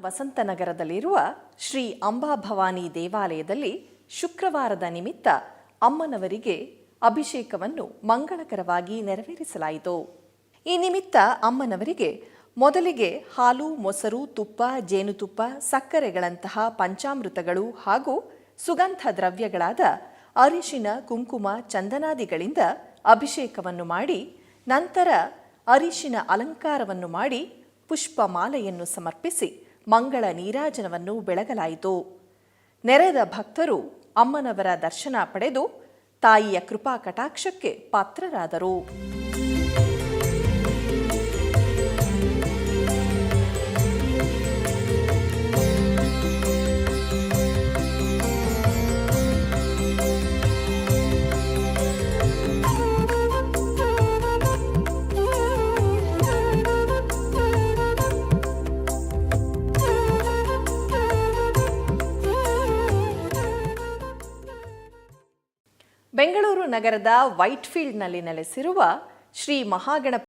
ವಸಂತನಗರದಲ್ಲಿರುವ ಶ್ರೀ ಅಂಬಾಭವಾನಿ ದೇವಾಲಯದಲ್ಲಿ ಶುಕ್ರವಾರದ ನಿಮಿತ್ತ ಅಮ್ಮನವರಿಗೆ ಅಭಿಷೇಕವನ್ನು ಮಂಗಳಕರವಾಗಿ ನೆರವೇರಿಸಲಾಯಿತು. ಈ ನಿಮಿತ್ತ ಅಮ್ಮನವರಿಗೆ ಮೊದಲಿಗೆ ಹಾಲು, ಮೊಸರು, ತುಪ್ಪ, ಜೇನುತುಪ್ಪ, ಸಕ್ಕರೆಗಳಂತಹ ಪಂಚಾಮೃತಗಳು ಹಾಗೂ ಸುಗಂಧ ದ್ರವ್ಯಗಳಾದ ಅರಿಶಿನ, ಕುಂಕುಮ, ಚಂದನಾದಿಗಳಿಂದ ಅಭಿಷೇಕವನ್ನು ಮಾಡಿ, ನಂತರ ಅರಿಶಿನ ಅಲಂಕಾರವನ್ನು ಮಾಡಿ ಪುಷ್ಪಮಾಲೆಯನ್ನು ಸಮರ್ಪಿಸಿ ಮಂಗಳ ನೀರಾಜನವನ್ನು ಬೆಳಗಲಾಯಿತು. ನೆರೆದ ಭಕ್ತರು ಅಮ್ಮನವರ ದರ್ಶನ ಪಡೆದು ತಾಯಿಯ ಕೃಪಾ ಕಟಾಕ್ಷಕ್ಕೆ ಪಾತ್ರರಾದರು. ಬೆಂಗಳೂರು ನಗರದ ವೈಟ್ಫೀಲ್ಡ್ನಲ್ಲಿ ನೆಲೆಸಿರುವ ಶ್ರೀ ಮಹಾಗಣಪ